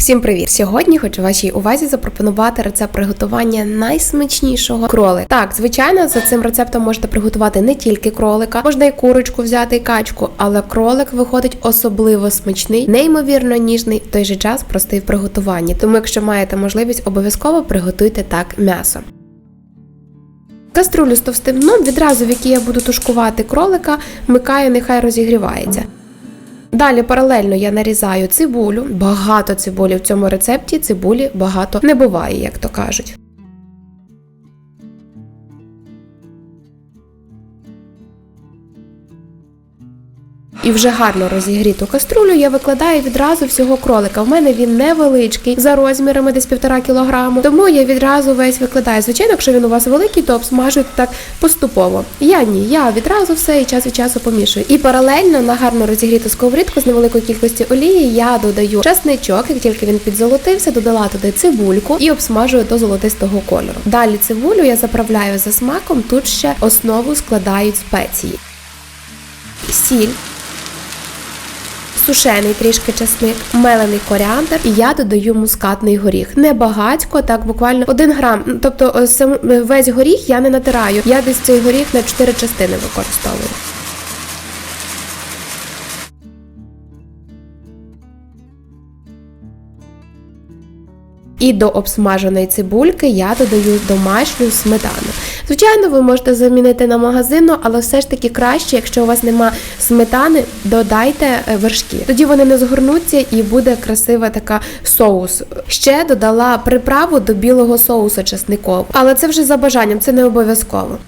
Всім привіт! Сьогодні хочу вашій увазі запропонувати рецепт приготування найсмачнішого кролика. Так, звичайно, за цим рецептом можете приготувати не тільки кролика, можна і курочку взяти, і качку, але кролик виходить особливо смачний, неймовірно ніжний, в той же час простий в приготуванні. Тому, якщо маєте можливість, обов'язково приготуйте так м'ясо. Каструлю з товстим дном, відразу в якій я буду тушкувати кролика, вмикаю, нехай розігрівається. Далі паралельно я нарізаю цибулю. Багато цибулі в цьому рецепті цибулі багато не буває, як то кажуть. І вже гарно розігріту каструлю я викладаю відразу всього кролика. В мене він невеличкий, за розмірами десь півтора кілограму. Тому я відразу весь викладаю. Звичайно, якщо він у вас великий, то обсмажуйте так поступово. Я ні, я відразу все і час від часу помішую. І паралельно на гарно розігріту сковорідку з невеликої кількості олії я додаю чесничок, як тільки він підзолотився, додала туди цибульку і обсмажую до золотистого кольору. Далі цибулю я заправляю за смаком. Тут ще основу складають спеції. Сіль, сушений трішки часник, мелений коріандр, і я додаю мускатний горіх. Не багатько, так буквально один грам. Тобто е, сам весь горіх я не натираю. Я десь цей горіх на чотири частини використовую. І до обсмаженої цибульки я додаю домашню сметану. Звичайно, ви можете замінити на магазинну, але все ж таки краще, якщо у вас нема сметани, додайте е, вершки. Тоді вони не згорнуться і буде красива така соус. Ще додала приправу до білого соусу чесникового. Але це вже за бажанням, це не обов'язково.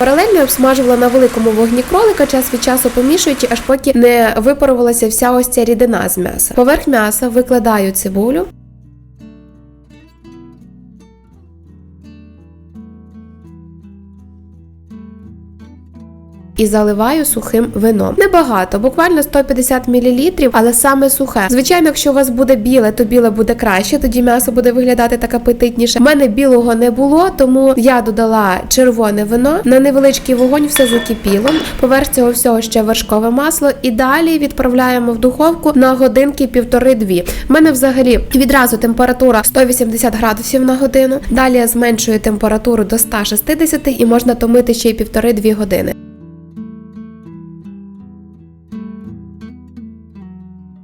Паралельно обсмажувала на великому вогні кролика, час від часу помішуючи, аж поки не випарувалася вся ось ця рідина з м'яса. Поверх м'яса викладаю цибулю. І заливаю сухим вином. Небагато, буквально 150 мл, але саме сухе. Звичайно, якщо у вас буде біле, то біле буде краще, тоді м'ясо буде виглядати так апетитніше. У мене білого не було, тому я додала червоне вино. На невеличкий вогонь все закипіло. Поверх цього всього ще вершкове масло. І далі відправляємо в духовку на годинки півтори-дві. У мене взагалі відразу температура 180 градусів на годину. Далі я зменшую температуру до 160 і можна томити ще й півтори-дві години.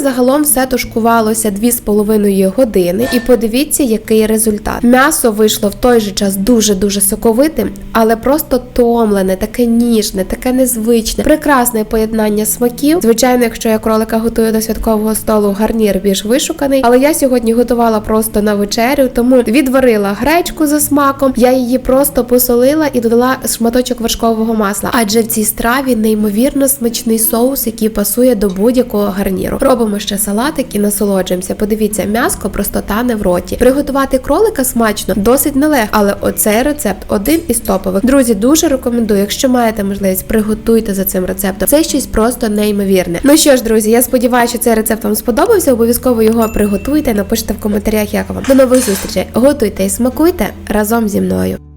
загалом все тушкувалося 2,5 години, і подивіться, який результат. М'ясо вийшло в той же час дуже-дуже соковитим, але просто томлене, таке ніжне, таке незвичне, прекрасне поєднання смаків. Звичайно, якщо я кролика готую до святкового столу, гарнір більш вишуканий. Але я сьогодні готувала просто на вечерю, тому відварила гречку за смаком. Я її просто посолила і додала шматочок вершкового масла. Адже в цій страві неймовірно смачний соус, який пасує до будь-якого гарніру. Робимо ще салатик і насолоджуємося. Подивіться, м'яско просто тане в роті. Приготувати кролика смачно досить нелегко, але оцей рецепт один із топових. Друзі, дуже рекомендую. Якщо маєте можливість, приготуйте за цим рецептом. Це щось просто неймовірне. Ну що ж, друзі, я сподіваюся, що цей рецепт вам сподобався. Обов'язково його приготуйте. Напишіть в коментарях, як вам. До нових зустрічей. Готуйте і смакуйте разом зі мною.